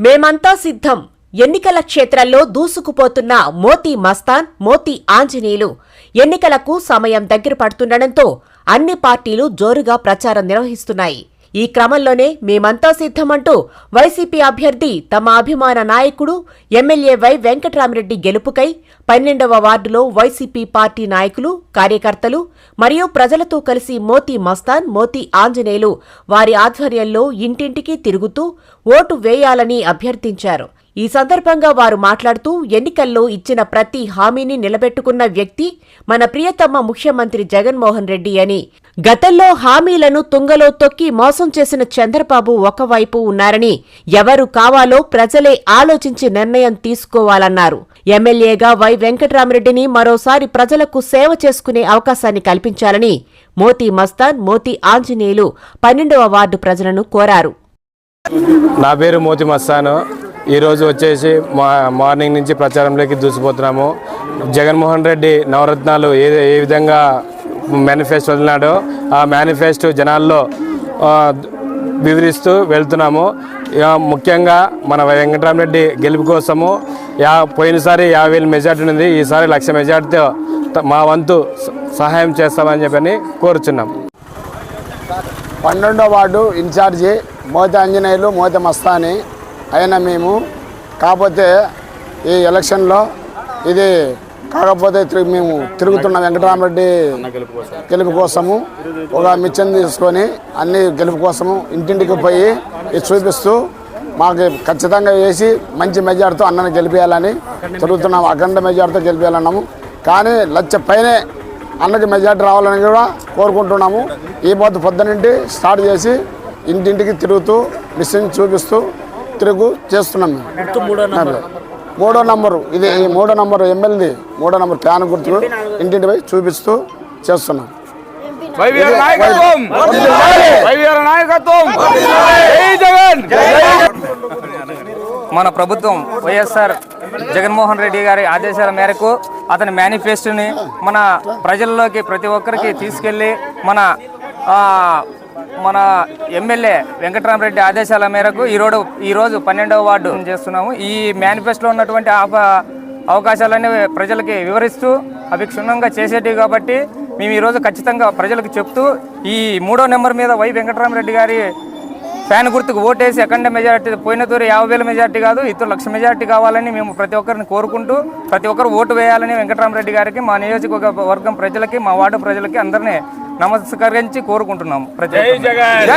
మేమంతా సిద్ధం. ఎన్నికల క్షేత్రంలో దూసుకుపోతున్న మోతీ మస్తాన్ మోతీ ఆంజనేయులు ఎన్నికలకు సమయం దగ్గర పడుతుండటంతో అన్ని పార్టీలు జోరుగా ప్రచారం నిర్వహిస్తున్నాయి. ఈ క్రమంలోనే మేమంతా సిద్ధమంటూ వైసీపీ అభ్యర్థి తమ అభిమాన నాయకుడు ఎమ్మెల్యే వై వెంకట్రామిరెడ్డి గెలుపుకై పన్నెండవ వార్డులో వైసీపీ పార్టీ నాయకులు కార్యకర్తలు మరియు ప్రజలతో కలిసి మోతీ మస్తాన్ మోతీ ఆంజనేయులు వారి ఆధ్వర్యంలో ఇంటింటికి తిరుగుతూ ఓటు వేయాలని అభ్యర్థించారు. ఈ సందర్భంగా వారు మాట్లాడుతూ ఎన్నికల్లో ఇచ్చిన ప్రతి హామీని నిలబెట్టుకున్న వ్యక్తి మన ప్రియతమ ముఖ్యమంత్రి జగన్మోహన్ రెడ్డి అని. గతంలో హామీలను తుంగలో తొక్కి మోసం చేసిన చంద్రబాబు ఒకవైపు ఉన్నారని ఎవరు కావాలో ప్రజలే ఆలోచించి నిర్ణయం తీసుకోవాలన్నారు. ఎమ్మెల్యేగా వై వెంకటరామరెడ్డిని మరోసారి ప్రజలకు సేవ చేసుకునే అవకాశాన్ని కల్పించాలని మోతీ మస్తాన్ మోతీ ఆంజనేయులు పన్నెండవ వార్డు ప్రజలను కోరారు. నా పేరు మోతి మస్తాను. ఈరోజు వచ్చేసి మా మార్నింగ్ నుంచి ప్రచారంలోకి దూసిపోతున్నాము జగన్మోహన్ రెడ్డి నవరత్నాలు ఏ ఏ విధంగా మేనిఫెస్టో వదిలినాడో ఆ మేనిఫెస్టో జనాల్లో వివరిస్తూ వెళ్తున్నాము. ఇక ముఖ్యంగా మన వెంకటరామరెడ్డి గెలుపు కోసము యా పోయినసారి యాభై వేలు మెజార్టీ ఉంది ఈసారి లక్ష మెజార్టీతో మా వంతు సహాయం చేస్తామని చెప్పని కోరుచున్నాం. పన్నెండో వార్డు ఇన్ఛార్జి మోత ఆంజనేయులు మోత మస్తాని అయిన మేము కాకపోతే ఈ ఎలక్షన్లో ఇది కాకపోతే తిరిగి మేము తిరుగుతున్న వెంకటరామరెడ్డి గెలుపు కోసము ఒక మిచ్చం తీసుకొని అన్ని గెలుపు కోసము ఇంటింటికి పోయి ఇది చూపిస్తూ మాకు ఖచ్చితంగా వేసి మంచి మెజార్టీతో అన్నని గెలిపేయాలని తిరుగుతున్నాము అఖండ మెజార్టీతో గెలిపేయాలన్నాము. కానీ లచ్చ పైనే అన్నకి మెజార్టీ రావాలని కూడా కోరుకుంటున్నాము. ఈ పొద్దు పొద్దునింటి స్టార్ట్ చేసి ఇంటింటికి తిరుగుతూ మిషన్ చూపిస్తూ తిరుగు చేస్తున్నాం మేము. మూడో నంబరు. ఇది ఈ మూడో నంబరు ఎమ్మెల్యే మూడో నంబర్ గుర్తుకు ఇంటింటి పోయి చూపిస్తూ చేస్తున్నాం. వైవిఆర్ నాయకత్వం వైవిఆర్ నాయకత్వం. జై జగన్ మన ప్రభుత్వం వైఎస్ఆర్ జగన్మోహన్ రెడ్డి గారి ఆదేశాల మేరకు అతని మేనిఫెస్టోని మన ప్రజల్లోకి ప్రతి ఒక్కరికి తీసుకెళ్ళి మన ఆ, మన ఎమ్మెల్యే వెంకటరామరెడ్డి ఆదేశాల మేరకు ఈరోజు ఈరోజు పన్నెండవ వార్డు చేస్తున్నాము. ఈ మేనిఫెస్టోలో ఉన్నటువంటి ఆప అవకాశాలన్నీ ప్రజలకి వివరిస్తూ అవి క్షుణ్ణంగా చేసేటివి కాబట్టి మేము ఈరోజు ఖచ్చితంగా ప్రజలకు చెప్తూ ఈ మూడో నెంబర్ మీద వై వెంకటరామరెడ్డి గారి ఫ్యాన్ గుర్తుకు ఓటేసి అఖండ మెజారిటీ పోయిన తూరు యాభై వేల మెజారిటీ కాదు ఇతరు లక్ష మెజారిటీ కావాలని మేము ప్రతి ఒక్కరిని కోరుకుంటూ ప్రతి ఒక్కరు ఓటు వేయాలని వెంకటరామరెడ్డి గారికి మా నియోజకవర్గ వర్గం ప్రజలకి మా వార్డు ప్రజలకి అందరినీ నమస్కరించి కోరుకుంటున్నాము. ప్రతి జై జగన్!